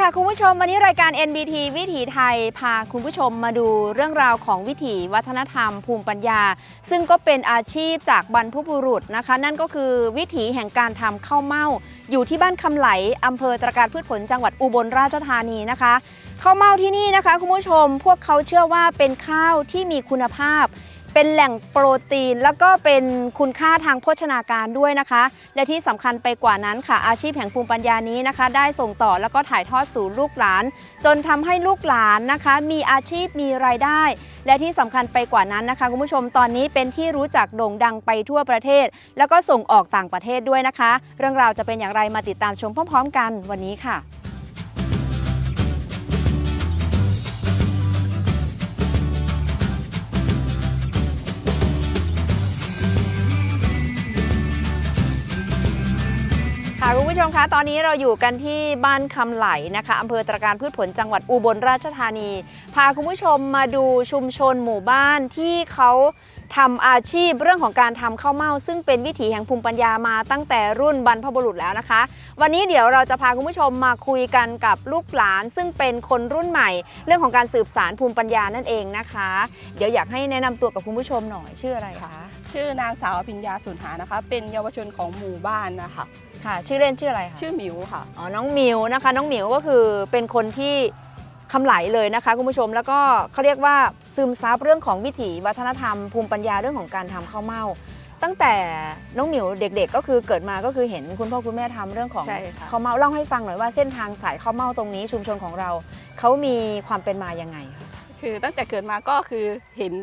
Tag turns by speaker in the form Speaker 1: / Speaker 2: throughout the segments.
Speaker 1: ค่ะคุณผู้ชมวันนี้รายการ NBT วิถีไทย พาคุณผู้ชมมาดูเรื่องราวของวิถีวัฒนธรรม ภูมิปัญญา ซึ่งก็เป็นอาชีพจากบรรพบุรุษนะคะ นั่นก็คือวิถีแห่งการทำข้าวเม่า อยู่ที่บ้านคำไหลอำเภอตระการพืชผลจังหวัดอุบลราชธานีนะคะข้าวเม่าที่นี่นะคะคุณผู้ชมพวกเขาเชื่อว่าเป็นข้าวที่มีคุณภาพ เป็นแหล่งโปรตีน แล้วก็เป็นคุณค่าทางโภชนาการด้วยนะคะ และที่สำคัญไปกว่านั้นค่ะ อาชีพแห่งภูมิปัญญานี้นะคะ ได้ส่งต่อแล้วก็ถ่ายทอดสู่ลูกหลาน จนทำให้ลูกหลานนะคะ มีอาชีพมีรายได้ และที่สำคัญไปกว่านั้นนะคะคุณผู้ชมตอนนี้เป็นที่รู้จักโด่งดังไปทั่วประเทศ แล้วก็ส่งออกต่างประเทศด้วยนะคะ เรื่องราวจะเป็นอย่างไรมาติดตามชมพร้อม ๆ กันวันนี้ค่ะ ผู้ชมคะตอนนี้เราอยู่กันที่บ้านคำไหลนะคะอำเภอตระการพืชผลจังหวัดอุบลราชธานี พาคุณผู้ชมมาดูชุมชนหมู่บ้านที่เขาทำอาชีพเรื่องของการทำข้าวเม่าซึ่งเป็นวิถีแห่งภูมิปัญญามาตั้งแต่รุ่นบรรพบุรุษแล้วนะคะ วันนี้เดี๋ยวเราจะพาคุณผู้ชมมาคุยกันกับลูกหลาน ซึ่งเป็นคนรุ่นใหม่ เรื่องของการสืบสารภูมิปัญญานั่นเองนะคะ เดี๋ยวอยากให้แนะนำตัวกับคุณผู้ชมหน่อยชื่ออะไรคะ
Speaker 2: ชื่อนางสาวอภิญญาสุนหานะคะ เป็นเยาวชนของหมู่บ้านนะคะ
Speaker 1: ค่ะชื่อเล่นชื่ออะไรคะ
Speaker 2: ชื่อหมิวค่ะ
Speaker 1: อ๋อน้องหมิวนะคะ น้องหมิวก็คือเป็นคนที่คำไหลเลยนะคะคุณผู้ชมแล้วก็เขาเรียกว่าซึมซับเรื่องของวิถีวัฒนธรรมภูมิปัญญาเรื่องของการทำข้าวเม่าตั้งแต่น้องหมิวเด็ก ๆ ก็คือเกิดมาก็คือเห็นคุณพ่อคุณแม่ทำเรื่องของ
Speaker 2: ใช่ค่ะ
Speaker 1: ข้าวเม่าเล่าให้ฟังหน่อยว่าเส้นทางสายข้าวเม่าตรงนี้ชุมชนของเราเขามีความเป็นมายังไงคะ
Speaker 2: คือตั้งแต่เกิดมาก็คือเห็น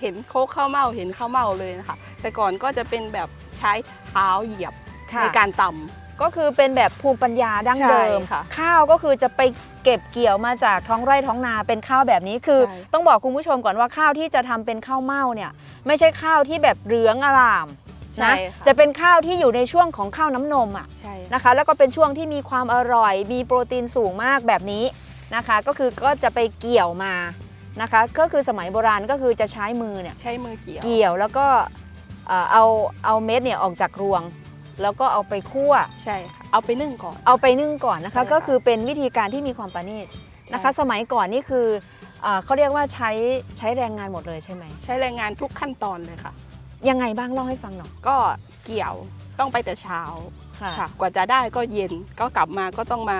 Speaker 2: เห็นโคกข้าวเม่าเห็นข้าวเม่าเลยนะคะแต่ก่อนก็จะเป็นแบบใช้เท้าเหยียบ ในการตำ
Speaker 1: ก็คือเป็นแบบภูมิปัญญาดั้งเดิม
Speaker 2: ใช่ค่ะ
Speaker 1: ข้าวก็คือจะไปเก็บเกี่ยวมาจากท้องไร่ท้องนาเป็นข้าวแบบนี้คือ
Speaker 2: ใช่
Speaker 1: ต้องบอกคุณผู้ชมก่อนว่าข้าวที่จะทำเป็นข้าวเม่าเนี่ยไม่ใช่ข้าวที่แบบเหลืองอร่ามนะ
Speaker 2: ค่
Speaker 1: จะเป็นข้าวที่อยู่ในช่วงของข้าวน้ำนมอะ
Speaker 2: ใช่
Speaker 1: นะคะ แล้วก็เป็นช่วงที่มีความอร่อย มีโปรตีนสูงมากแบบนี้นะคะ ก็คือก็จะไปเกี่ยวมานะคะ ก็คือสมัยโบราณก็คือจะใช้มือเนี่ย
Speaker 2: ใช้มือเกี่ยว
Speaker 1: เกี่ยวแล้วก็เอ่อเอาเอาเม็ดเนี่ยออกจากรวง แล้วก็เอาไปคั่ว
Speaker 2: ใช่ค่ะเอาไปนึ่งก่อน
Speaker 1: เอาไปนึ่งก่อนนะคะ
Speaker 2: ใช่ค่ะ
Speaker 1: ก็คือเป็นวิธีการที่มีความประณีตนะคะ
Speaker 2: ใช่
Speaker 1: สมัยก่อนนี่คือเอ่อเขาเรียกว่าใช้ใช้แรงงานหมดเลยใช่ไหม
Speaker 2: ใช้แรงงานทุกขั้นตอนเลยค่ะ
Speaker 1: ยังไงบ้างเล่าให้ฟังหน่อย
Speaker 2: ก็เกี่ยวต้องไปแต่เช้า
Speaker 1: ค่ะ
Speaker 2: ค่ะ กว่าจะได้ก็เย็นก็กลับมาก็ต้องมา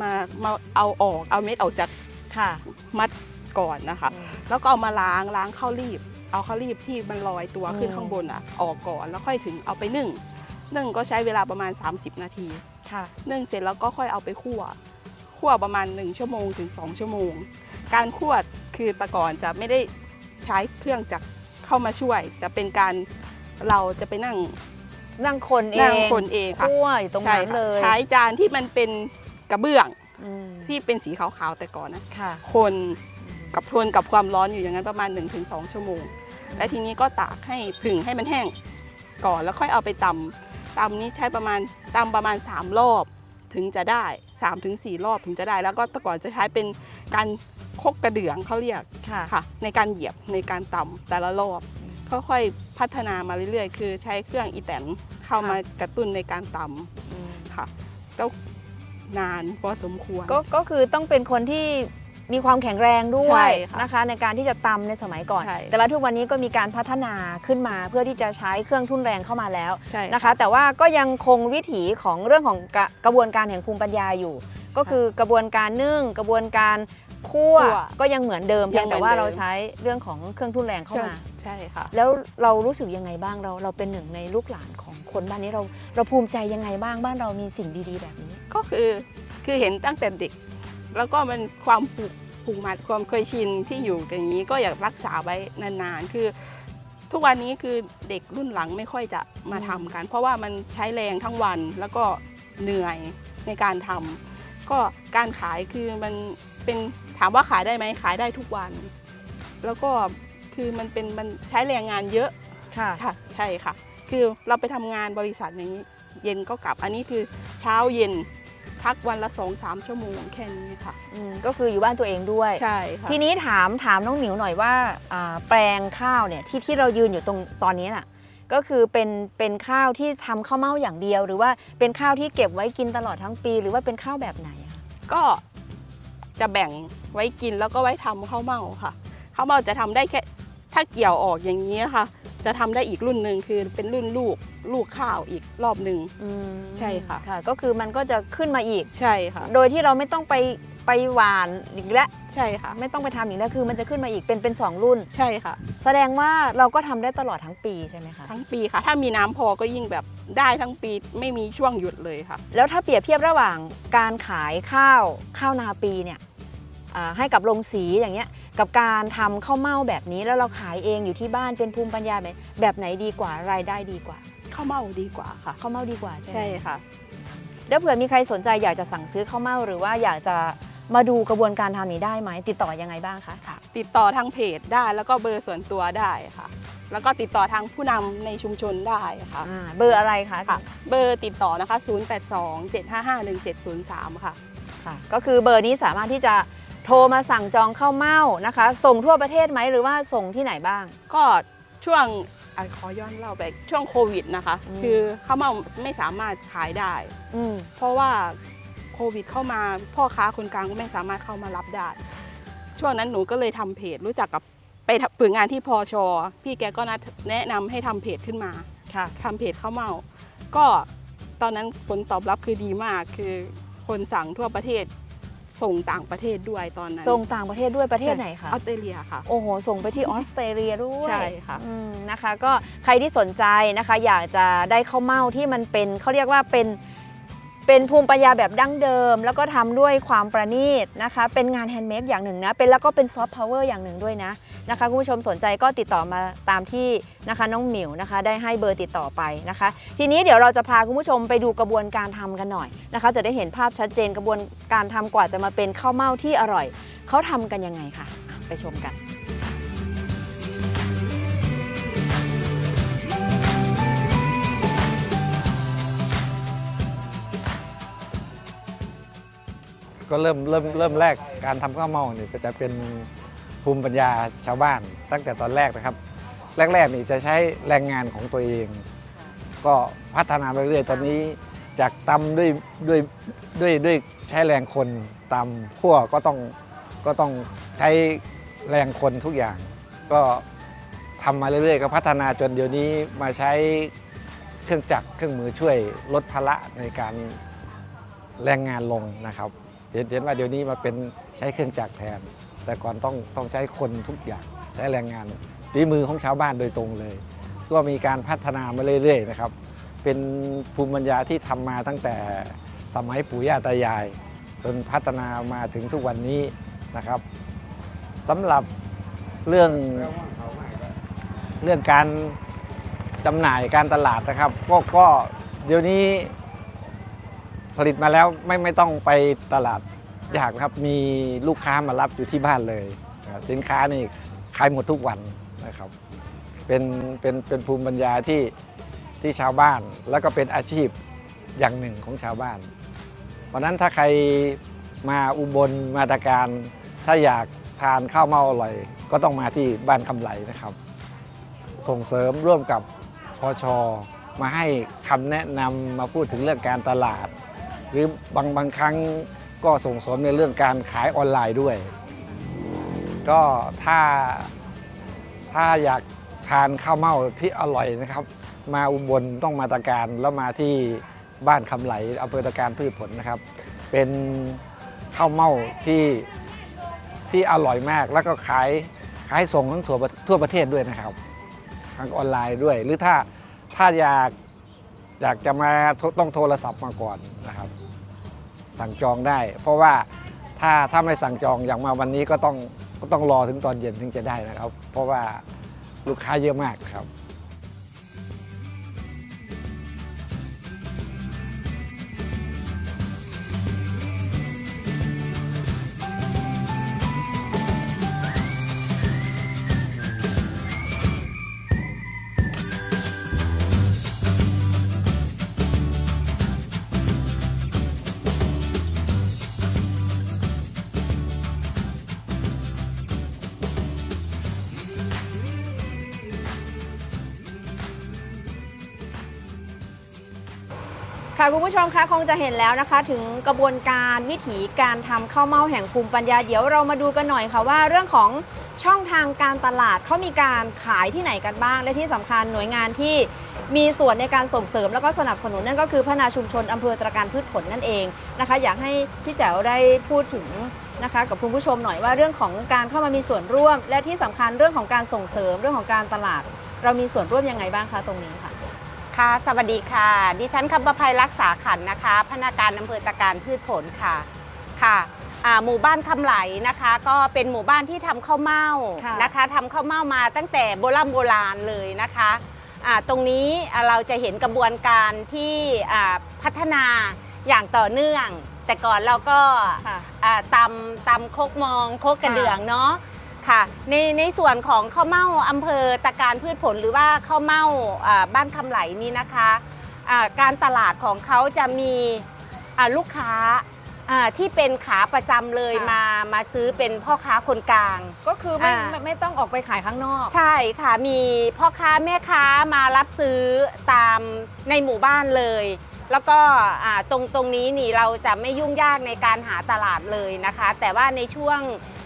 Speaker 2: มามาเอาออกเอาเม็ดออกจาก
Speaker 1: ค่ะ
Speaker 2: มัดก่อนนะคะ แล้วก็เอามาล้างล้างข้าวรีบ เอาข้าวรีบที่มันลอยตัวขึ้น
Speaker 1: อืม
Speaker 2: ข้างบนอะออกก่อนแล้วค่อยถึงเอาไปนึ่ง นึ่งก็ใช้เวลาประมาณ 30 นาที
Speaker 1: ค่ะ
Speaker 2: นึ่งเสร็จแล้วก็ค่อยเอาไปคั่ว คั่วประมาณ 1 ชั่วโมงถึง 2 ชั่วโมง การคั่วคือแตะก่อนจะไม่ได้ใช้เครื่องจักรเข้ามาช่วย จะเป็นการเราจะไปนั่ง
Speaker 1: นั่งคนเอง
Speaker 2: นั่งคนเองค่ะ
Speaker 1: คั่วอยู่ตรง
Speaker 2: ใช่
Speaker 1: นั้น
Speaker 2: ค่ะ
Speaker 1: เลย
Speaker 2: ใช้จานที่มันเป็นกระเบื้อง
Speaker 1: อืม
Speaker 2: ที่เป็นสีขาวๆแต่ก่อนนะ
Speaker 1: ค่ะ
Speaker 2: คนกับทนกับความร้อนอยู่อย่างนั้นประมาณ 1-2 ชั่วโมง และทีนี้ก็ตากให้ผึ่งให้มันแห้งก่อนแล้วค่อยเอาไปตำ ตำนี้ใช้ประมาณตำประมาณ 3 รอบถึงจะได้3ถึง4รอบถึงจะได้ แล้วก็แต่ก่อนจะใช้เป็นการคกกระเดื่องเขาเรียก
Speaker 1: ค่ะ
Speaker 2: ค่ะ ในการเหยียบในการตำแต่ละรอบค่อยๆพัฒนามาเรื่อยๆ คือใช้เครื่องอีแตนเข้า
Speaker 1: ค่ะ
Speaker 2: มากระตุ้นในการตำค่ะก็นานพอสมควร
Speaker 1: ก็ก็คือต้องเป็นคนที่ มีความแข็งแรงด้ว
Speaker 2: ใช่
Speaker 1: ย
Speaker 2: ค่ะ
Speaker 1: นะคะ ในการที่จะตำในสมัยก่อน
Speaker 2: ใช่
Speaker 1: แต่ว่าทุกวันนี้ก็มีการพัฒนาขึ้นมาเพื่อที่จะใช้เครื่องทุ่นแรงเข้ามาแล้ว
Speaker 2: ใช่
Speaker 1: นะคะแต่ว่าก็ยังคงวิถีของเรื่องของกระกระบวนการแห่งภูมิปัญญาอยู่ ก็คือกระบวนการนึ่งกระบวนการคั่ว
Speaker 2: คั่ว
Speaker 1: ก็ยังเหมือนเดิม
Speaker 2: ยั
Speaker 1: เพีย
Speaker 2: ง
Speaker 1: ง
Speaker 2: เหมื
Speaker 1: แต่
Speaker 2: อน
Speaker 1: ว่า
Speaker 2: เดิม
Speaker 1: เราใช้เรื่องของเครื่องทุ่นแรงเข้ามา
Speaker 2: ใช่ค่ะ
Speaker 1: แล้วเรารู้สึกยังไงบ้างเรา เราเป็นหนึ่งในลูกหลานของคนบ้านนี้เรา เราภูมิใจยังไงบ้างบ้านเรามีสิ่งดีๆ แบบนี้
Speaker 2: ก็คือคือเห็นตั้งแต่เด็ก แล้วก็มันความผูก ผูกมัดความเคยชินที่อยู่อย่างนี้ก็อยากรักษาไว้นานๆ คือ ทุกวันนี้คือเด็กรุ่นหลังไม่ค่อยจะมาทำกัน เพราะว่ามันใช้แรงทั้งวันแล้วก็เหนื่อยในการทำก็การขายคือมันเป็นถามว่าขายได้ไหมขายได้ทุกวัน แล้วก็คือมันเป็นมันใช้แรงงานเยอะ
Speaker 1: ค่ะ
Speaker 2: ใช่ใช่ค่ะ คือเราไปทำงานบริษัทอย่างนี้ เย็นก็กลับอันนี้คือเช้าเย็น พักวันละสองสามชั่วโมงแค่นี้ค่ะ
Speaker 1: อืมก็คืออยู่บ้านตัวเองด้วย
Speaker 2: ใช่ค่ะ
Speaker 1: ทีนี้ถามถามน้องหมิวหน่อยว่าอ่าแปลงข้าวเนี่ยที่ที่เรายืนอยู่ตรงตอนนี้น่ะก็คือเป็นเป็นข้าวที่ทำข้าวเม่าอย่างเดียว หรือว่าเป็นข้าวที่เก็บไว้กินตลอดทั้งปี หรือว่าเป็นข้าวแบบไหนอะ
Speaker 2: ก็จะแบ่งไว้กินแล้วก็ไว้ทำข้าวเม่าค่ะข้าวเม่าจะทำได้แค่ถ้าเกี่ยวออกอย่างนี้ค่ะ จะทำได้อีกรุ่นหนึ่งคือเป็นรุ่นลูกลูกข้าวอีกรอบหนึ่ง
Speaker 1: อืม
Speaker 2: ใช่ค่ะ
Speaker 1: ค่ะ ก็คือมันก็จะขึ้นมาอีก
Speaker 2: ใช่ค่ะ
Speaker 1: โดยที่เราไม่ต้องไปไปหวานอีกแล้ว
Speaker 2: ใช่ค่ะ
Speaker 1: ไม่ต้องไปทำอีกแล้วคือมันจะขึ้นมาอีกเป็นเป็นสองรุ่น
Speaker 2: ใช่ค่ะ
Speaker 1: แสดงว่าเราก็ทำได้ตลอดทั้งปีใช่ไหมคะ
Speaker 2: ทั้งปีค่ะ ถ้ามีน้ำพอก็ยิ่งแบบได้ทั้งปีไม่มีช่วงหยุดเลยค่ะ
Speaker 1: แล้วถ้าเปรียบเทียบระหว่างการขายข้าวข้าวนาปีเนี่ยอ่า ให้กับโรงสีอย่างเงี้ยกับการทำข้าวเม่าแบบนี้แล้วเราขายเองอยู่ที่บ้านเป็นภูมิปัญญาแบบแบบไหนดีกว่ารายได้ดีกว่า
Speaker 2: ข้าวเม่าดีกว่าค่ะ
Speaker 1: ข้าวเม่าดีกว่าใช่ไหม
Speaker 2: ใช่ค่ะ
Speaker 1: แล้วเผื่อมีใครสนใจอยากจะสั่งซื้อข้าวเม่าหรือว่าอยากจะมาดูกระบวนการทำนี้ได้ไหมติดต่อยังไงบ้างคะค่ะ
Speaker 2: ติดต่อทางเพจได้แล้วก็เบอร์ส่วนตัวได้ค่ะ แล้วก็ติดต่อทางผู้นำในชุมชนได้ค่ะ
Speaker 1: อ่าเบอร์อะไรคะ
Speaker 2: ค่ะ เบอร์ติดต่อนะคะ 082 755 1703 ค่ะ
Speaker 1: ค่ะ ก็คือเบอร์นี้สามารถที่จะ โทรมาสั่งจองข้าวเม่านะคะ ส่งทั่วประเทศไหมหรือว่าส่งที่ไหนบ้าง
Speaker 2: ก็ช่วงอะขอย้อนเล่าไปช่วงโควิดนะคะ
Speaker 1: อืม
Speaker 2: คือข้าวเม่าไม่สามารถขายได้
Speaker 1: อืม
Speaker 2: เพราะว่าโควิดเข้ามาพ่อค้าคนกลางก็ไม่สามารถเข้ามารับได้ ช่วงนั้นหนูก็เลยทำเพจรู้จักกับไปฝึกงานที่พอชอพี่แกก็นัดแนะนำให้ทำเพจขึ้นมา
Speaker 1: ค่ะ
Speaker 2: ทำเพจข้าวเม่าก็ตอนนั้นผลตอบรับคือดีมากคือคนสั่งทั่วประเทศ ส่งต่างประเทศด้วยตอนนั้น
Speaker 1: ส่งต่างประเทศด้วยประเทศไหนคะ
Speaker 2: ออสเตรเลียค่ะ
Speaker 1: โอ้โห ส่งไปที่ออสเตรเลียด้วย
Speaker 2: ใช่ค่ะ
Speaker 1: อืมนะคะ ก็ใครที่สนใจนะคะ อยากจะได้ข้าวเม่าที่มันเป็นเขาเรียกว่าเป็น เป็นภูมิปัญญาแบบดั้งเดิม แล้วก็ทำด้วยความประณีตนะคะ เป็นงานแฮนด์เมดอย่างหนึ่งนะ เป็นแล้วก็เป็นซอฟต์พาวเวอร์อย่างหนึ่งด้วยนะนะคะคุณผู้ชมสนใจก็ติดต่อมาตามที่นะคะน้องหมิวนะคะ ได้ให้เบอร์ติดต่อไปนะคะ ทีนี้เดี๋ยวเราจะพาคุณผู้ชมไปดูกระบวนการทำกันหน่อยนะคะ จะได้เห็นภาพชัดเจนกระบวนการทำกว่าจะมาเป็นข้าวเม่าที่อร่อยเขาทำกันยังไงคะ่ะ ไปชมกัน
Speaker 3: ก็เริ่มเริ่มเริ่มแรกการทำข้าวเม่านี่ก็จะเป็นภูมิปัญญาชาวบ้าน ตั้งแต่ตอนแรกนะครับ แรกๆนี่จะใช้แรงงานของตัวเอง ก็พัฒนาไปเรื่อยตอนนี้ จากตำด้วยด้วยด้วยด้วยใช้แรงคนตำคั่วก็ต้องก็ต้องใช้แรงคนทุกอย่าง ก็ทำมาเรื่อยๆ ก็พัฒนาจนเดี๋ยวนี้มาใช้เครื่องจักรเครื่องมือช่วยลดภาระในการแรงงานลงนะครับ เห็นเห็นว่าเดี๋ยวนี้มาเป็นใช้เครื่องจักรแทน แต่ก่อนต้องต้องใช้คนทุกอย่างใช้แรงงานฝีมือของชาวบ้านโดยตรงเลย ก็มีการพัฒนามาเรื่อยๆนะครับ เป็นภูมิปัญญาที่ทำมาตั้งแต่สมัยปู่ย่าตายาย จนพัฒนามาถึงทุกวันนี้นะครับสำหรับเรื่องเรื่องการจำหน่ายการตลาดนะครับ ก็ก็เดี๋ยวนี้ ผลิตมาแล้วไม่ไม่ต้องไปตลาดยากนะครับ มีลูกค้ามารับอยู่ที่บ้านเลยสินค้านี่ขายหมดทุกวันนะครับ เป็นเป็นเป็นภูมิปัญญาที่ที่ชาวบ้าน แล้วก็เป็นอาชีพอย่างหนึ่งของชาวบ้านวันนั้นถ้าใครมาอุบลมาตรการ ถ้าอยากทานข้าวเมาอร่อย ก็ต้องมาที่บ้านคำไหลนะครับ ส่งเสริมร่วมกับพอชมาให้คำแนะนำมาพูดถึงเรื่องการตลาด หรือบางบางครั้งก็ส่งเสริมในเรื่องการขายออนไลน์ด้วย ก็ถ้าถ้าอยากทานข้าวเม่าที่อร่อยนะครับ มาอุบลต้องมาตะการแล้วมาที่บ้านคำไหลอำเภอตะการพืชผลนะครับ เป็นข้าวเม่าที่ที่อร่อยมากแล้วก็ขายขายส่งทั้งทั่วประทั่วประเทศด้วยนะครับ ทางออนไลน์ด้วย หรือถ้าถ้าอยากอยากจะมาโทต้องโทรศัพท์มาก่อนนะครับ สั่งจองได้ เพราะว่าถ้าถ้าไม่สั่งจองอย่างมาวันนี้ก็ต้องก็ต้องรอถึงตอนเย็นถึงจะได้นะครับ เพราะว่าลูกค้าเยอะมากครับ
Speaker 1: ค่ะคุณผู้ชมคะคงจะเห็นแล้วนะคะ ถึงกระบวนการวิถีการทำข้าวเม่าแห่งภูมิปัญญาเดี๋ยวเรามาดูกันหน่อยค่ะว่าเรื่องของช่องทางการตลาดเขามีการขายที่ไหนกันบ้าง และที่สำคัญหน่วยงานที่มีส่วนในการส่งเสริมแล้วก็สนับสนุนนั่นก็คือพัฒนาชุมชนอำเภอตระการพืชผลนั่นเองนะคะ อยากให้พี่แจ๋วได้พูดถึงนะคะ กับคุณผู้ชมหน่อยว่าเรื่องของการเข้ามามีส่วนร่วม และที่สำคัญเรื่องของการส่งเสริมเรื่องของการตลาด เรามีส่วนร่วมยังไงบ้างคะตรงนี้ค่ะ
Speaker 4: ค่ะ สวัสดีค่ะ ดิฉันคำประภัยรักษาขันธ์นะคะ พนักงานอำเภอตะการพืชผลค่ะ ค่ะอ่าหมู่บ้านคำไหลนะคะ ก็เป็นหมู่บ้านที่ทำข้าวเม่า
Speaker 1: ค่ะ
Speaker 4: นะคะทำข้าวเม่ามาตั้งแต่โบราณโบราณเลยนะคะอ่าตรงนี้อ่าเราจะเห็นกระบวนการที่อ่าพัฒนาอย่างต่อเนื่อง แต่ก่อนเราก็
Speaker 1: ค่ะ
Speaker 4: อ่าตำตำโคกมองโคกกระเดื่องเนาะ ค่ะในในส่วนของข้าวเม่าอำเภอตะการพืชผลหรือว่าข้าวเม่าอ่าบ้านคำไหลนี้นะคะอ่าการตลาดของเขาจะมีอ่าลูกค้าอ่าที่เป็นขาประจำเลย
Speaker 1: ค่ะ
Speaker 4: มามาซื้อเป็นพ่อค้าคนกลาง
Speaker 1: ก็คือไม่
Speaker 4: อ่า
Speaker 1: ไม่ไม่ต้องออกไปขายข้างนอก
Speaker 4: ใช่ค่ะมีพ่อค้าแม่ค้ามารับซื้อตามในหมู่บ้านเลย แล้วก็อ่าตรงตรงนี้นี่เราจะไม่ยุ่งยากในการหาตลาดเลยนะคะ แต่ว่าในช่วง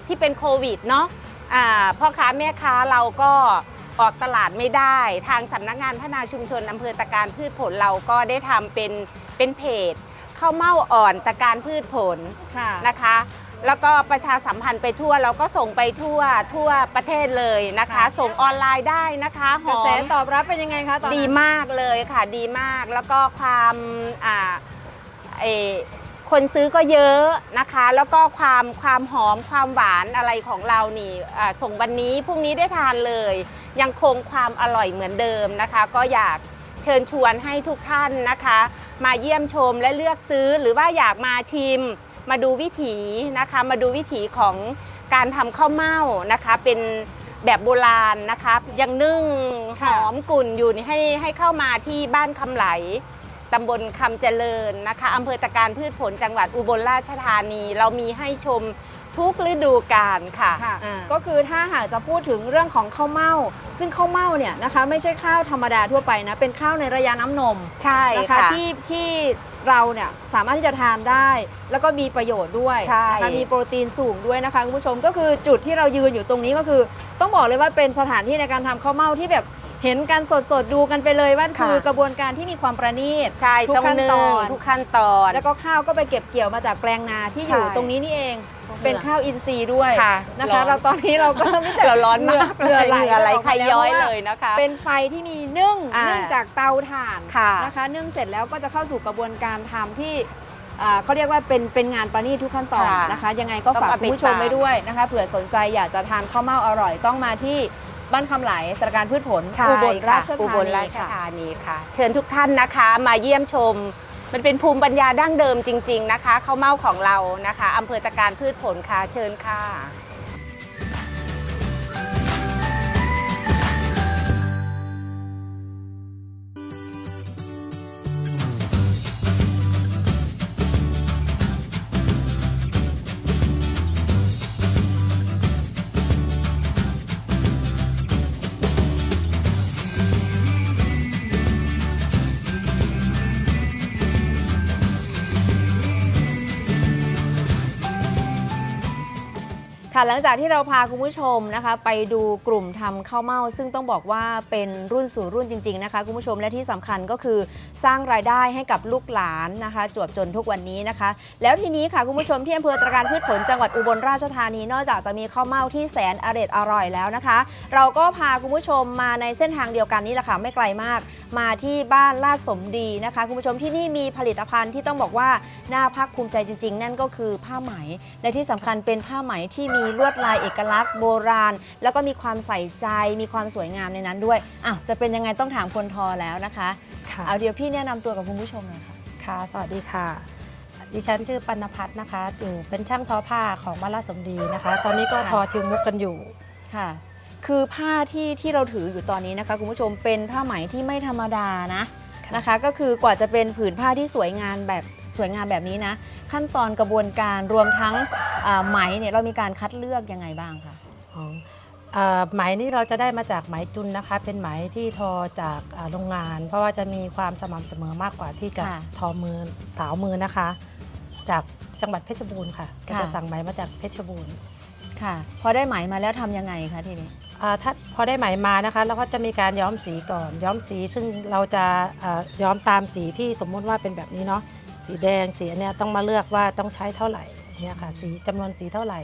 Speaker 4: ที่เป็นโควิดเนาะอ่า พ่อค้าแม่ค้าเราก็ออกตลาดไม่ได้ ทางสำนักงานพัฒนาชุมชนอำเภอตะการพืชผลเราก็ได้ทำเป็นเป็นเพจข้าวเม่าอ่อนตะการพืชผล
Speaker 1: ค่ะ
Speaker 4: นะคะ แล้วก็ประชาสัมพันธ์ไปทั่วเราก็ส่งไปทั่วทั่วประเทศเลยนะคะ
Speaker 1: ค่ะ
Speaker 4: ส่งออนไลน์ได้นะคะห
Speaker 1: กระ
Speaker 4: อ
Speaker 1: แส
Speaker 4: ม
Speaker 1: ตอบรับเป็นยังไงคะตอนนั้น
Speaker 4: ดีมากเลยค่ะดีมากแล้วก็ความอ่าเออ คนซื้อก็เยอะนะคะ แล้วก็ความความหอมความหวานอะไรของเรานี่อ่าส่งวันนี้พรุ่งนี้ได้ทานเลย ยังคงความอร่อยเหมือนเดิมนะคะ ก็อยากเชิญชวนให้ทุกท่านนะคะ มาเยี่ยมชมและเลือกซื้อหรือว่าอยากมาชิม มาดูวิถีนะคะ มาดูวิถีของการทำข้าวเม่านะคะ เป็นแบบโบราณนะคะยังนึ่งห
Speaker 1: ค่ะ
Speaker 4: อมกลุ่นอยู่นี่ให้ให้เข้ามาที่บ้านคำไหล ตำบลคำเจริญนะคะอำเภอตะการพืชผลจังหวัดอุบลราชธานี เรามีให้ชมทุกฤดูกาลค่ะ
Speaker 1: ค่ะ
Speaker 4: อ่า
Speaker 1: ก็คือถ้าหากจะพูดถึงเรื่องของข้าวเม่า ซึ่งข้าวเม่าเนี่ยนะคะไม่ใช่ข้าวธรรมดาทั่วไปนะ เป็นข้าวในระยะน้ำนม
Speaker 4: ใช่
Speaker 1: นะคะ
Speaker 4: ค่ะ
Speaker 1: ที่ที่เราเนี่ยสามารถที่จะทานได้ แล้วก็มีประโยชน์ด้วย
Speaker 4: ใช่
Speaker 1: นะคะมีโปรตีนสูงด้วยนะคะคุณผู้ชมก็คือจุดที่เรายืนอยู่ตรงนี้ก็คือ ต้องบอกเลยว่าเป็นสถานที่ในการทำข้าวเม่าที่แบบ เห็นกันสดๆ ดูกันไปเลยว่าคือกระบวนการที่มีความประณีต
Speaker 4: ใช่
Speaker 1: ทุก
Speaker 4: ต้อง
Speaker 1: ขั้น
Speaker 4: นึ่
Speaker 1: ตองน
Speaker 4: ทุกขั้นตอน
Speaker 1: แล้วก็ข้าวก็ไปเก็บเกี่ยวมาจากแปลงนาที่อยู่
Speaker 4: ใช่
Speaker 1: ตรงนี้นี่เอง เป็นข้าวอินทรีย์ด้วย
Speaker 4: ค่ะ
Speaker 1: นะคะ
Speaker 4: ร้อน
Speaker 1: เราตอนนี้เราก็ไม่จั
Speaker 4: เราร้อนมาก
Speaker 1: เหงื่อไหล
Speaker 4: เหงื่อไหล
Speaker 1: ก
Speaker 4: ใคร
Speaker 1: มาแล้ว
Speaker 4: ย้อย
Speaker 1: พราะว่า
Speaker 4: เลยนะคะ
Speaker 1: เป็นไฟที่มีนึ่ง
Speaker 4: อ่า
Speaker 1: นึ่งจากเตาถ่าน
Speaker 4: ค่ะ
Speaker 1: นะคะ นึ่งเสร็จแล้วก็จะเข้าสู่กระบวนการทำที่อ่าเขาเรียกว่าเป็นเป็นงานประณีตทุกขั้นตอน
Speaker 4: ค่ะ
Speaker 1: นะคะ ยังไงก็ฝาก
Speaker 4: ต้องเอา
Speaker 1: คุ
Speaker 4: ไป
Speaker 1: ณผู้ชม
Speaker 4: ตาม
Speaker 1: ไว้ด้วยนะคะ เผื่อสนใจอยากจะทานข้าวเม่าอร่อยต้องมาที่ บ้านคำไหลตระการพืชผล
Speaker 4: ใช่
Speaker 1: อุบลราช
Speaker 4: ค่ะอุ
Speaker 1: ธา
Speaker 4: บลรา
Speaker 1: นี
Speaker 4: ช
Speaker 1: ค่ะ
Speaker 4: ธานีค่ะ เชิญทุกท่านนะคะมาเยี่ยมชม มันเป็นภูมิปัญญาดั้งเดิมจริง ๆนะคะข้าวเม่าของเรานะคะอำเภอตะการพืชผลค่ะเชิญค่ะ
Speaker 1: ค่ะหลังจากที่เราพาคุณผู้ชมนะคะ ไปดูกลุ่มทำข้าวเม่าซึ่งต้องบอกว่าเป็นรุ่นสู่รุ่นจริง ๆ นะคะ คุณผู้ชมและที่สำคัญก็คือสร้างรายได้ให้กับลูกหลานนะคะ จวบจนทุกวันนี้นะคะ แล้วทีนี้ค่ะคุณผู้ชมที่อำเภอตรการพืชผลจังหวัดอุบลราชธานีนอกจากจะมีข้าวเม่าที่แสนอร่อยอร่อยแล้วนะคะ เราก็พาคุณผู้ชมมาในเส้นทางเดียวกันนี่แหละค่ะไม่ไกลมาก มาที่บ้านลาดสมดีนะคะ คุณผู้ชมที่นี่มีผลิตภัณฑ์ที่ต้องบอกว่าน่าภาคภูมิใจจริง ๆ นั่นก็คือผ้าไหมและที่สำคัญเป็นผ้าไหมที่มีลวดลายเอกลักษณ์โบราณ แล้วก็มีความใส่ใจมีความสวยงามในนั้นด้วยอ้าวจะเป็นยังไงต้องถามคนทอแล้วนะคะ
Speaker 5: ค่ะ
Speaker 1: เอาเดี๋ยวพี่แนะนำตัวกับคุณผู้ชมหน่อยค่ะ
Speaker 5: ค่ะสวัสดีค่ะ ดิฉันชื่อปัณพัฒน์นะคะ อยู่เป็นช่างทอผ้าของบ้านลาดสมดีนะคะ ตอนนี้ก็
Speaker 1: ค่ะ
Speaker 5: ทอทิวมุกกันอยู่
Speaker 1: ค่ะ คือผ้าที่ที่เราถืออยู่ตอนนี้นะคะ คุณผู้ชมเป็นผ้าไหมที่ไม่ธรรมดานะ
Speaker 5: ค่ะ
Speaker 1: นะคะ ก็คือกว่าจะเป็นผืนผ้าที่สวยงามแบบสวยงามแบบนี้นะ ขั้นตอนกระบวนการรวมทั้งอ่าไหมเนี่ยเรามีการคัดเลือกยังไงบ้างคะ
Speaker 5: อ๋อเอ่อไหมนี่เราจะได้มาจากไหมจุนนะคะ เป็นไหมที่ทอจากอ่าโรงงาน เพราะว่าจะมีความสม่ำเสมอมากกว่าที่จะ
Speaker 1: ค่ะ
Speaker 5: ทอมือสาวมือนะคะ จากจังหวัดเพชรบูรณ์ค่ะก็
Speaker 1: ค่ะ
Speaker 5: จะสั่งไหมมาจากเพชรบูรณ์
Speaker 1: ค่ะ พอได้ไหมมาแล้วทำยังไงคะทีนี้
Speaker 5: อ่าถ้าพอได้ไหมมานะคะเราก็จะมีการย้อมสีก่อน ย้อมสีซึ่งเราจะเอ่อย้อมตามสีที่สมมุติว่าเป็นแบบนี้เนาะสีแดงสีอันเนี้ยต้องมาเลือกว่าต้องใช้เท่าไหร่เนี่ยค่ะ สีจำนวนสีเท่าไหร่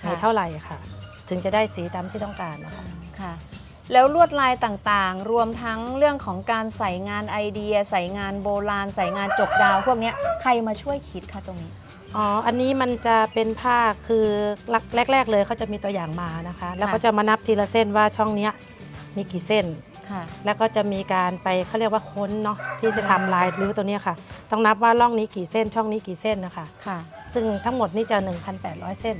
Speaker 5: ไหม
Speaker 1: ค่ะ
Speaker 5: เท่าไหร่ค่ะ ถึงจะได้สีตามที่ต้องการนะคะ
Speaker 1: ค่ะ แล้วลวดลายต่างๆ รวมทั้งเรื่องของการใส่งานไอเดีย ใส่งานโบราณ ใส่งานจกดาว พวกเนี้ยใครมาช่วยคิดคะตรงนี้
Speaker 5: อ๋อ อันนี้มันจะเป็นผ้าคือแรก ๆ เลยเขาจะมีตัวอย่างมานะคะ แล้วก็จะมานับทีละเส้นว่าช่องเนี้ยมีกี่เส้น
Speaker 1: ค่ะ
Speaker 5: แล้วก็จะมีการไปเขาเรียกว่าค้นเนาะที่จะทำลายริ้วตัวเนี้ยค่ะ ต้องนับว่าร่องนี้กี่เส้นช่องนี้กี่เส้นนะคะ
Speaker 1: ค่ะ
Speaker 5: ซึ่งทั้งหมดนี่จะ 1,800 เส้น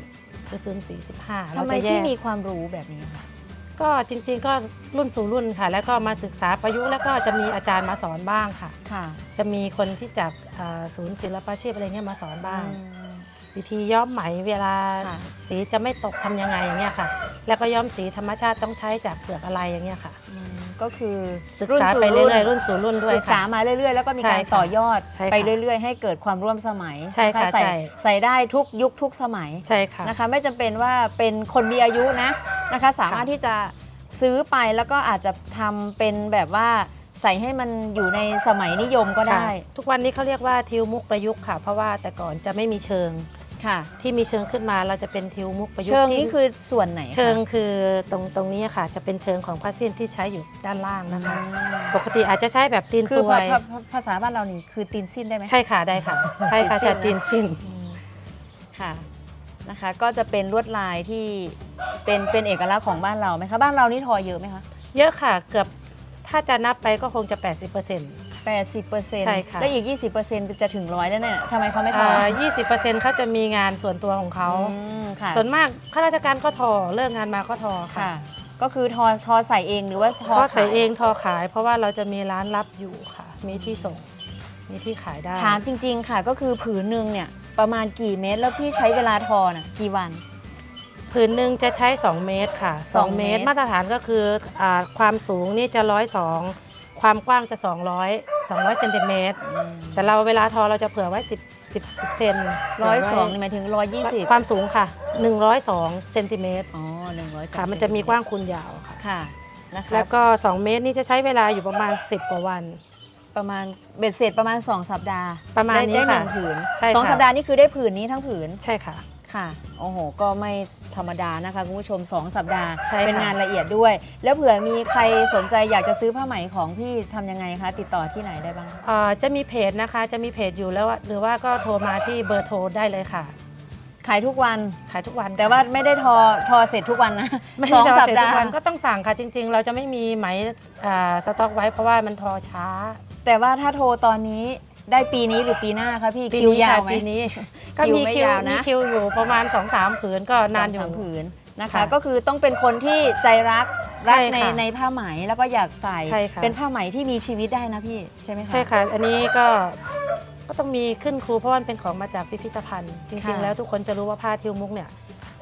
Speaker 5: คือพื้นสี15
Speaker 1: ทำ
Speaker 5: เรา
Speaker 1: ไม
Speaker 5: จะแย
Speaker 1: พี่
Speaker 5: ก
Speaker 1: มีความรู้แบบนี้คะ
Speaker 5: ก็จริงๆก็รุ่นสู่รุ่นค่ะ แล้วก็มาศึกษาประยุกต์แล้วก็จะมีอาจารย์มาสอนบ้างค่ะ
Speaker 1: ค่ะ
Speaker 5: จะมีคนที่จากอ่าศูนย์ศิลปาชีพอะไรเงี้ยมาสอนบ้าง
Speaker 1: อืม
Speaker 5: วิธีย้อมไหมเวลา
Speaker 1: ค่ะ
Speaker 5: สีจะไม่ตกทำยังไงอย่างเงี้ยค่ะ แล้วก็ย้อมสีธรรมชาติต้องใช้จากเปลือกอะไรอย่างเงี้ยค่ะ
Speaker 1: อืม ก็คือ
Speaker 5: ศึกษาไปเรื่อยๆรุ่นสู่รุ่นด้วย
Speaker 1: ศึกษา
Speaker 5: ค่ะ
Speaker 1: มาเรื่อยๆ แล้วก็มี
Speaker 5: ใช่
Speaker 1: การ
Speaker 5: ค่ะ
Speaker 1: ต่อยอด
Speaker 5: ใช่ค่ะ
Speaker 1: ไปเรื่อย ๆ ให้เกิดความร่วมสมัย
Speaker 5: ใช่ค่ะ
Speaker 1: นใส่
Speaker 5: ใช่
Speaker 1: ใส่ได้ทุกยุคทุกสมัย
Speaker 5: ใช่ค่ะ
Speaker 1: นะคะ ไม่จำเป็นว่าเป็นคนมีอายุนะนะคะ สามารถ
Speaker 5: ค่ะ
Speaker 1: ที่จะซื้อไปแล้วก็อาจจะทำเป็นแบบว่าใส่ให้มันอยู่ในสมัยนิยมก็ได้
Speaker 5: ค่ะทุกวันนี้เขาเรียกว่าทิวมุกประยุกต์ค่ะ เพราะว่าแต่ก่อนจะไม่มีเชิง
Speaker 1: ค่ะ
Speaker 5: ที่มีเชิงขึ้นมาเราจะเป็นทิวมุกประยุก
Speaker 1: เชิ
Speaker 5: ต์
Speaker 1: ง
Speaker 5: ที่
Speaker 1: นี่คือส่วนไหนคะ
Speaker 5: เชิงคือตรงตรงนี้ค่ะ จะเป็นเชิงของผ้าสิ้นที่ใช้อยู่ด้านล่างนะคะ
Speaker 1: อืม
Speaker 5: ปกติอาจจะใช้แบบตีน
Speaker 1: คือ
Speaker 5: ตัว
Speaker 1: ภาภาภาภาษาบ้านเรานี่คือตีนสิ้นได้ไหม
Speaker 5: ใช่ค่ะได้ค่ะ ใช่ค่ะ
Speaker 1: ตีนสิ้
Speaker 5: จะ
Speaker 1: นนะ
Speaker 5: ตีนสิ้น
Speaker 1: อืมค่ะนะคะ ก็จะเป็นลวดลายที่เป็นเป็นเอกลักษณ์ของบ้านเราไหมคะบ้านเรานี่ทอเยอะไหมคะ
Speaker 5: เยอะค่ะเกือบถ้าจะนับไปก็คงจะ 80%
Speaker 1: 80%
Speaker 5: ใช่ค่ะ
Speaker 1: แล้วอีก 20%จะถึงร้อยแล้วเนี่ยทำไมเขาไม่ทอ
Speaker 5: อ่า20%เขาจะมีงานส่วนตัวของเขา
Speaker 1: อืมค่ะ
Speaker 5: ส่วนมากข้าราชการก็ทอเลิกงานมาก็ทอค่ะ
Speaker 1: ค่ะ ก็คือทอทอใส่เองหรือว่าทอ
Speaker 5: ทอใส่
Speaker 1: ขาย
Speaker 5: เองทอขาย เพราะว่าเราจะมีร้านรับอยู่ค่ะ มีที่ส่ง มีที่ขายได้
Speaker 1: ถามจริง ๆ ค่ะ ก็คือผืนหนึ่งเนี่ยประมาณกี่เมตร แล้วพี่ใช้เวลาทอน่ะกี่วัน
Speaker 5: ผืนหนึ่งจะใช้ 2 เมตรค่ะ
Speaker 1: สอง
Speaker 5: 2 เมตร
Speaker 1: เมตร
Speaker 5: มาตรฐานก็คืออาความสูงนี่จะร้อยสอง ความกว้างจะ 200 200เซนติเมตรแต่เราเวลาทอเราจะเผื่อไว้ 10 10 10เซน
Speaker 1: ร้อยสอง
Speaker 5: เผื่
Speaker 1: หมายถึงร้อยยี่สิบ
Speaker 5: ไว้ความสูงค่ะ 102เซนติเมตร
Speaker 1: อ๋อหนึ่งร้อยสอง
Speaker 5: ค่ะมันจะมีกว้างคูณยาวค่ะ
Speaker 1: ค่ะนะคะ
Speaker 5: แล้วก็ 2 เมตรนี่จะใช้เวลาอยู่ประมาณ 10 กว่าวัน
Speaker 1: ประมาณเบ็ดเสร็จประมาณ 2 สัปดาห์
Speaker 5: ประมาณ
Speaker 1: ได้
Speaker 5: นี้
Speaker 1: ได้หนึ่
Speaker 5: ค่ะ
Speaker 1: งผืน
Speaker 5: ใช่
Speaker 1: สอง
Speaker 5: ค่ะ
Speaker 1: สัปดาห์นี่คือได้ผืนนี้ทั้งผืน
Speaker 5: ใช่ค่ะ
Speaker 1: ค่ะ โอ้โห ก็ไม่ธรรมดานะคะคุณผู้ชม 2 สัปดาห์
Speaker 5: ใช่ค่ะ
Speaker 1: เป็นงานละเอียดด้วย แล้วเผื่อมีใครสนใจอยากจะซื้อผ้าไหมของพี่ทำยังไงคะ ติดต่อที่ไหนได้บ้าง
Speaker 5: อ่าจะมีเพจนะคะจะมีเพจอยู่แล้วว่าหรือว่าก็โทรมาที่เบอร์โทรได้เลยค่ะ
Speaker 1: ขายทุกวัน
Speaker 5: ขายทุกวัน
Speaker 1: แต่ว่าไม่ได้ทอทอเสร็จทุกวันนะ
Speaker 5: ไม่
Speaker 1: สอง
Speaker 5: ได้ทอ
Speaker 1: สัป
Speaker 5: เสร็จ
Speaker 1: ดา
Speaker 5: ทุ
Speaker 1: ห์
Speaker 5: กวันก็ต้องสั่งค่ะจริง ๆ เราจะไม่มีไหมอ่าสต็อกไว้เพราะว่ามันทอช้า
Speaker 1: แต่ว่าถ้าโทรตอนนี้ ได้ปีนี้หรือปีหน้าคะพี่
Speaker 5: ปี
Speaker 1: คิว
Speaker 5: นี้
Speaker 1: ยาว
Speaker 5: ค่ะ
Speaker 1: ไหม
Speaker 5: ปีนี้ก็
Speaker 1: คิว
Speaker 5: มี
Speaker 1: ไม่
Speaker 5: คิวยา
Speaker 1: วนะ
Speaker 5: มีคิวอยู่ประมาณ2อสามผืนก็นานอยู่
Speaker 1: สงสมผืนนะคะ
Speaker 5: ค่ะ
Speaker 1: ก็คือต้องเป็นคนที่ใจรัก
Speaker 5: ใช่
Speaker 1: รักใน
Speaker 5: ค่ะ
Speaker 1: ในผ้าไหมแล้วก็อยากใส่
Speaker 5: ใช่ค่ะ
Speaker 1: เป็นผ้าไหมที่มีชีวิตได้นะพี่ใช่ไหมคะ
Speaker 5: ใช่ค่ะ อันนี้ก็ก็ต้องมีขึ้นครูเพราะว่ามันเป็นของมาจากพิพิธภัณฑ์ จริง
Speaker 1: ค่ะ
Speaker 5: ๆแล้วทุกคนจะรู้ว่าผ้าทิวมุกเนี่ย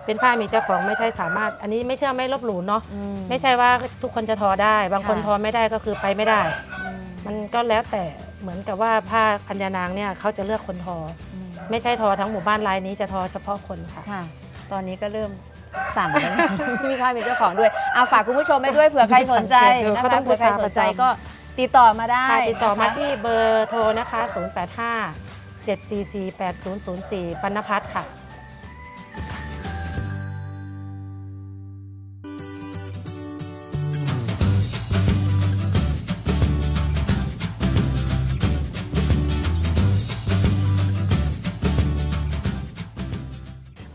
Speaker 5: เป็นผ้ามีเจ้าของไม่ใช่สามารถ อันนี้ไม่เชื่อไม่ลบหลู่เนาะ
Speaker 1: อื
Speaker 5: ไม่ใช่ว่าทุกคนจะทอได้ บางคน
Speaker 1: ค่ะ
Speaker 5: ทอไม่ได้ก็คือไปไม่ได้
Speaker 1: อืม
Speaker 5: มันก็แล้วแต่เหมือนกับว่าผ้าพัญญานางเนี่ยเขาจะเลือกคนทอ
Speaker 1: อืม
Speaker 5: ไม่ใช่ทอทั้งหมู่บ้านรายนี้จะทอเฉพาะคนค่ะ
Speaker 1: ค่ะ ตอนนี้ก็เริ่มสั่นเลยนะ มีใครเป็นเจ้าของด้วยเอาฝากคุณผู้ชมไปด้วยเผื่อใครสนใจ
Speaker 5: สังเกตดู
Speaker 1: นะ
Speaker 5: เขา
Speaker 1: คะ
Speaker 5: ต้อง
Speaker 1: เผื่อใคร
Speaker 5: บูชา
Speaker 1: สนใจ
Speaker 5: ประจำ
Speaker 1: ก็ติดต่อมาได้
Speaker 5: ค่ะติดต่อมา
Speaker 1: นะคะ
Speaker 5: ที่เบอร์โทรนะคะ 085 744 8004 ปัณพัฒน์ค่ะ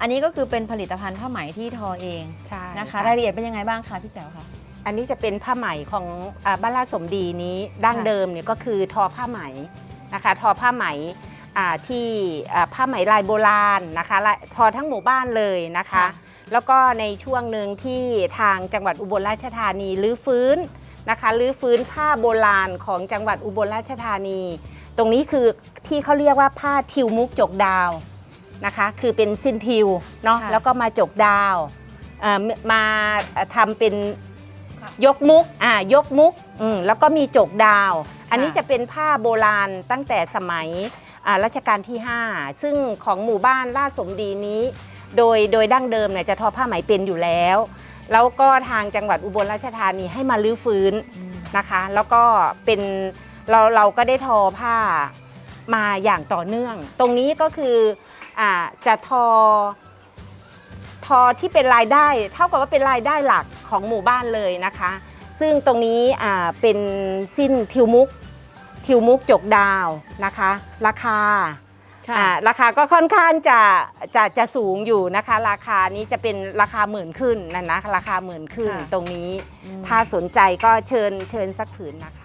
Speaker 1: อันนี้ก็คือเป็นผลิตภัณฑ์ผ้าไหมที่ทอเอง
Speaker 4: ใช่
Speaker 1: นะคะรายละเอียดเป็นยังไงบ้างคะพี่แจ๋วคะ
Speaker 4: อันนี้จะเป็นผ้าไหมของอ่าบ้านราชสมดีนี้ดั้ง
Speaker 1: ค่ะ
Speaker 4: เดิมเนี่ยก็คือทอผ้าไหมนะคะ ทอผ้าไหมอ่าที่อ่าผ้าไหมลายโบราณนะคะลายทอทั้งหมู่บ้านเลยนะคะ แล้วก็ในช่วงหนึ่งที่ทางจังหวัดอุบลราชธานีรื้อฟื้นนะคะรื้อฟื้นผ้าโบราณของจังหวัดอุบลราชธานี ตรงนี้คือที่เขาเรียกว่าผ้าทิวมุกจกดาว นะคะ คือเป็นสิ้นทิวเนาะ
Speaker 1: ค่ะ
Speaker 4: แล้วก็มาจกดาวเอ่อมาทำเป็นยกมุกอ่ายกมุกอืมแล้วก็มีจกดาว อันนี้จะเป็นผ้าโบราณตั้งแต่สมัยอ่ารัชกาลที่ 5 ซึ่งของหมู่บ้านราชสมดีนี้ โดยโดยดั้งเดิมเนี่ยจะทอผ้าไหมเป็นอยู่แล้ว แล้วก็ทางจังหวัดอุบลราชธานีให้มาลื้อฟื้นนะคะแล้วก็เป็นเราเราก็ได้ทอผ้ามาอย่างต่อเนื่อง ตรงนี้ก็คือ อ่าจะทอ ทอที่เป็นรายได้ เท่ากับว่าเป็นรายได้หลักของหมู่บ้านเลยนะคะ ซึ่งตรงนี้อ่าเป็นสิ้นทิวมุกทิวมุกจกดาวนะคะ ราคา
Speaker 1: ค่ะ
Speaker 4: อ่าราคาก็ค่อนข้างจะจะจะสูงอยู่นะคะ ราคานี้จะเป็นราคาหมื่นขึ้นนะนะราคาหมื่นขึ้น
Speaker 1: ค่ะ
Speaker 4: ตรงนี้
Speaker 1: อืม
Speaker 4: ถ้าสนใจก็เชิญเชิญสักผืนนะคะ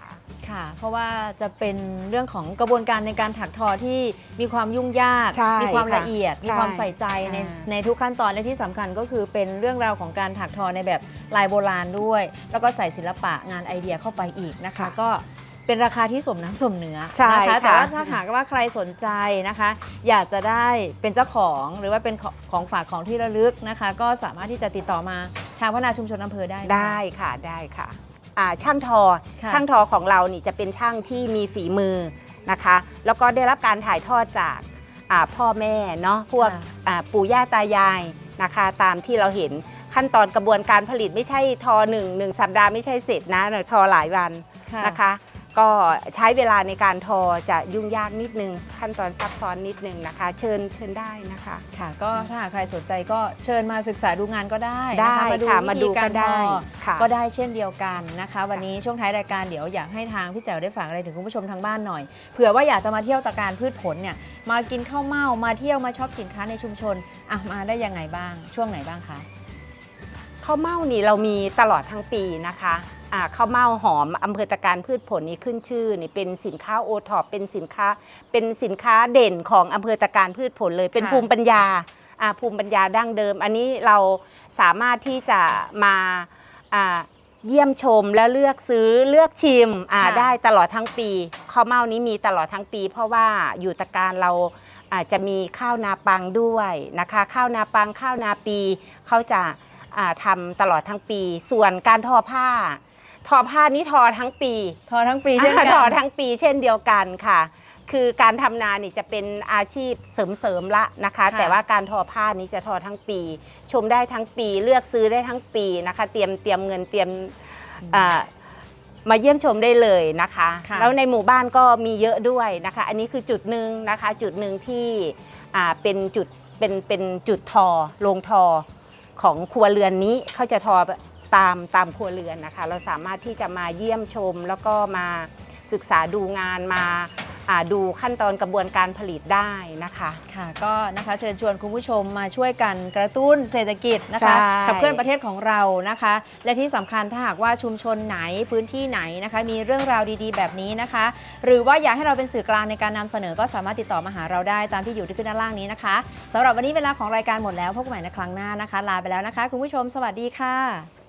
Speaker 1: ค่ะ เพราะว่าจะเป็นเรื่องของกระบวนการในการถักทอที่มีความยุ่งยาก
Speaker 4: ใช่
Speaker 1: มีความ
Speaker 4: ค่ะ
Speaker 1: ละเอียด
Speaker 4: ใช่
Speaker 1: มีความใส่ใจใน
Speaker 4: อ่า
Speaker 1: ในทุกขั้นตอนและที่สำคัญก็คือเป็นเรื่องราวของการถักทอในแบบลายโบราณด้วย แล้วก็ใส่ศิลปะงานไอเดียเข้าไปอีกนะคะ ก็เป็นราคาที่สมน้ำสมเนื้อ
Speaker 4: ใช่
Speaker 1: นะคะ
Speaker 4: ค่ะ
Speaker 1: แต่ว่าถ้าหากว่าใครสนใจนะคะ อยากจะได้เป็นเจ้าของหรือว่าเป็นของของฝากของที่ระลึกนะคะ ก็สามารถที่จะติดต่อมาทางพัฒนาชุมชนอำเภอได้นะคะ
Speaker 4: ได้ค่ะได้ค่ะ อ่าช่างทอ
Speaker 1: ค่ะ
Speaker 4: ช่างทอของเรานี่จะเป็นช่างที่มีฝีมือนะคะ แล้วก็ได้รับการถ่ายทอดจากอ่าพ่อแม่เนาะพวก
Speaker 1: ค่ะ
Speaker 4: อ่าปู่ย่าตายายนะคะ ตามที่เราเห็นขั้นตอนกระบวนการผลิตไม่ใช่ทอหนึ่งหนึ่งสัปดาห์ไม่ใช่เสร็จนะทอหลายวัน
Speaker 1: ค่ะ
Speaker 4: นะคะ ก็ใช้เวลาในการทอจะยุ่งยากนิดนึง ขั้นตอนซับซ้อนนิดนึงนะคะ เชิญเชิญได้นะคะ
Speaker 1: ค่ะ ก็ถ้าหากใครสนใจก็เชิญมาศึกษาดูงานก็ได้
Speaker 4: ได้
Speaker 1: นะคะ
Speaker 4: ค่ะ
Speaker 1: มา
Speaker 4: มา
Speaker 1: ดู
Speaker 4: ดู
Speaker 1: วิธี
Speaker 4: ก็
Speaker 1: การ
Speaker 4: ได้
Speaker 1: ทอ
Speaker 4: ค่ะ
Speaker 1: ก็ได้เช่นเดียวกันนะคะ วันนี้ช่วงท้ายรายการเดี๋ยวอยากให้ทางพี่แจ๋วได้ฝากอะไรถึงคุณผู้ชมทางบ้านหน่อยเผื่อว่าอยากจะมาเที่ยวตะการพืชผลเนี่ยมากินข้าวเม่ามาเที่ยวมาช็อปสินค้าในชุมชนอะมาได้ยังไงบ้าง ช่วงไหนบ้างคะ
Speaker 4: ข้าวเม่านี่เรามีตลอดทั้งปีนะคะอ่า ข้าวเม่าหอมอำเภอตะการพืชผลนี่ขึ้นชื่อนี่เป็นสินค้าโอท็อปเป็นสินค้าเป็นสินค้าเด่นของอำเภอตะการพืชผลเลย เป็น
Speaker 1: ค่ะ
Speaker 4: ภูมิปัญญาอ่าภูมิปัญญาดั้งเดิม อันนี้เราสามารถที่จะมาอ่าเยี่ยมชมและเลือกซื้อเลือกชิมอ่า
Speaker 1: ค่ะ
Speaker 4: ได้ตลอดทั้งปีข้าวเม่านี้มีตลอดทั้งปี เพราะว่าอยู่ตะการเราอาจจะมีข้าวนาปังด้วยนะคะ ข้าวนาปังข้าวนาปีเขาจะอ่าทำตลอดทั้งปี ส่วนการทอผ้า ทอผ้านี้ทอทั้งปี
Speaker 1: ทอทั้งปีเช่นกัน
Speaker 4: ทอทั้งปีเช่นเดียวกันค่ะ คือการทำนานี่จะเป็นอาชีพเสริมๆละนะคะ
Speaker 1: ค่ะ
Speaker 4: แต่ว่าการทอผ้านี้จะทอทั้งปี ชมได้ทั้งปีเลือกซื้อได้ทั้งปีนะคะ เตรียมเตรียมเงินเตรียมอ่ามาเยี่ยมชมได้เลยนะคะ
Speaker 1: ค่ะ
Speaker 4: แล้วในหมู่บ้านก็มีเยอะด้วยนะคะ อันนี้คือจุดหนึ่งนะคะ จุดหนึ่งที่อ่าเป็นจุดเป็นเป็นจุดทอโรงทอของครัวเรือนนี้เขาจะทอ ตามตามครัวเรือนนะคะ เราสามารถที่จะมาเยี่ยมชม แล้วก็มาศึกษาดูงานมาอ่าดูขั้นตอนกระบวนการผลิตได้นะคะ
Speaker 1: ค่ะก็นะคะเชิญชวนคุณผู้ชมมาช่วยกันกระตุ้นเศรษฐกิจนะคะ
Speaker 4: ใช่
Speaker 1: ขับเคลื่อนประเทศของเรานะคะ และที่สำคัญถ้าหากว่าชุมชนไหนพื้นที่ไหนนะคะ มีเรื่องราวดีๆ แบบนี้นะคะ หรือว่าอยากให้เราเป็นสื่อกลางในการนำเสนอก็สามารถติดต่อมาหาเราได้ตามที่อยู่ที่ขึ้นด้านล่างนี้นะคะสำหรับวันนี้เวลาของรายการหมดแล้วพบกันใหม่ในครั้งหน้านะคะ ลาไปแล้วนะคะ คุณผู้ชม สวัสดีค่ะ